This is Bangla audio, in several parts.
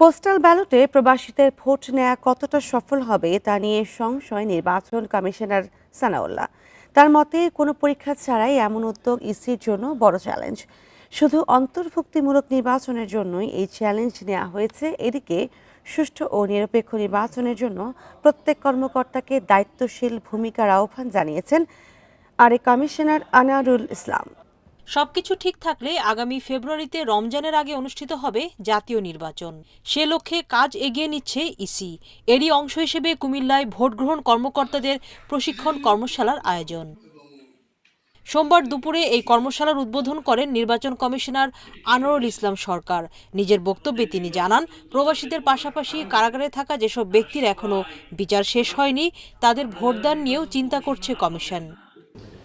পোস্টাল ব্যালটে প্রবাসীদের ভোট নেওয়া কতটা সফল হবে তা নিয়ে সংশয় নির্বাচন কমিশনার সানাউল্লাহ। তার মতে, কোনো পরীক্ষা ছাড়াই এমন উদ্যোগ ইসির জন্য বড় চ্যালেঞ্জ। শুধু অন্তর্ভুক্তিমূলক নির্বাচনের জন্যই এই চ্যালেঞ্জ নেওয়া হয়েছে, এদিকে সুষ্ঠু ও নিরপেক্ষ নির্বাচনের জন্য প্রত্যেক কর্মকর্তাকে দায়িত্বশীল ভূমিকার আহ্বান জানিয়েছেন আরেক কমিশনার আনারুল ইসলাম। সবকিছু ঠিক থাকলে আগামী ফেব্রুয়ারিতে রমজানের আগে অনুষ্ঠিত হবে জাতীয় নির্বাচন। সে লক্ষ্যে কাজ এগিয়ে নিচ্ছে ইসি। এরই অংশ হিসেবে কুমিল্লায় ভোটগ্রহণ কর্মকর্তাদের প্রশিক্ষণ কর্মশালার আয়োজন। সোমবার দুপুরে এই কর্মশালার উদ্বোধন করেন নির্বাচন কমিশনার আনোয়ারুল ইসলাম সরকার। নিজের বক্তব্যে তিনি জানান, প্রবাসীদের পাশাপাশি কারাগারে থাকা যেসব ব্যক্তির এখনও বিচার শেষ হয়নি, তাদের ভোটদান নিয়েও চিন্তা করছে কমিশন।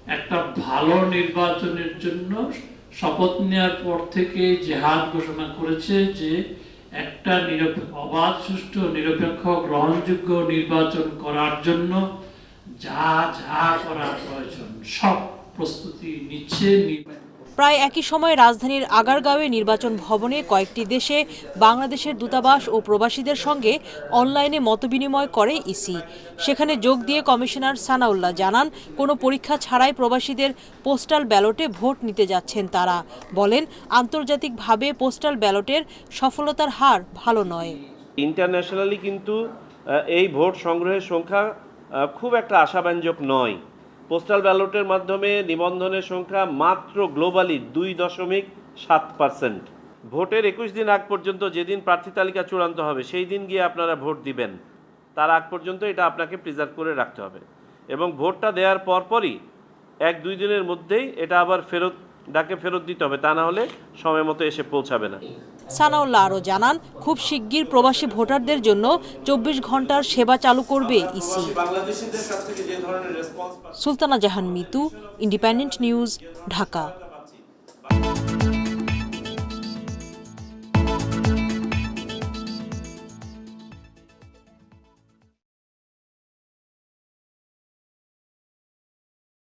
একটা ভালো নির্বাচনের জন্য শপথ নেওয়ার পর থেকে জেহাদ ঘোষণা করেছে যে একটা অবাধ, সুষ্ঠু, নিরপেক্ষ, গ্রহণযোগ্য নির্বাচন করার জন্য যা যা করার প্রয়োজন, সব প্রস্তুতি নিচ্ছে নির্বাচন প্রায় একই সময় রাজধানীর আগারগাঁওয়ে নির্বাচন ভবনে কয়েকটি দেশে বাংলাদেশের দূতাবাস ও প্রবাসীদের সঙ্গে অনলাইনে মতবিনিময় করে ইসি। সেখানে যোগ দিয়ে কমিশনার সানাউল্লাহ জানান, কোনো পরীক্ষা ছাড়াই প্রবাসীদের পোস্টাল ব্যালটে ভোট নিতে যাচ্ছেন তারা। বলেন, আন্তর্জাতিকভাবে পোস্টাল ব্যালটের সফলতার হার ভালো নয়। ইন্টারন্যাশনালি কিন্তু এই ভোট সংগ্রহের সংখ্যা খুব একটা আশাব্যঞ্জক নয়। পোস্টাল ব্যালটের মাধ্যমে নিবন্ধনের সংখ্যা মাত্র গ্লোবালি দুই দশমিক সাত পার্সেন্ট ভোটের একুশ দিন আগ পর্যন্ত যেদিন প্রার্থী তালিকা চূড়ান্ত হবে, সেই দিন গিয়ে আপনারা ভোট দিবেন। তার আগ পর্যন্ত এটা আপনাকে প্রিজার্ভ করে রাখতে হবে। এবং ভোটটা দেওয়ার পরপরই এক দুই দিনের মধ্যেই এটা আবার ফেরত ডাকে ফেরত দিতে হবে, তা না হলে সময় মতো এসে পৌঁছাবে না। সানাউল্লাহ আরও জানান, খুব শিগগির প্রবাসী ভোটারদের জন্য চব্বিশ ঘণ্টার সেবা চালু করবে EC. Sultana Jahan Mitu, independent news, Dhaka.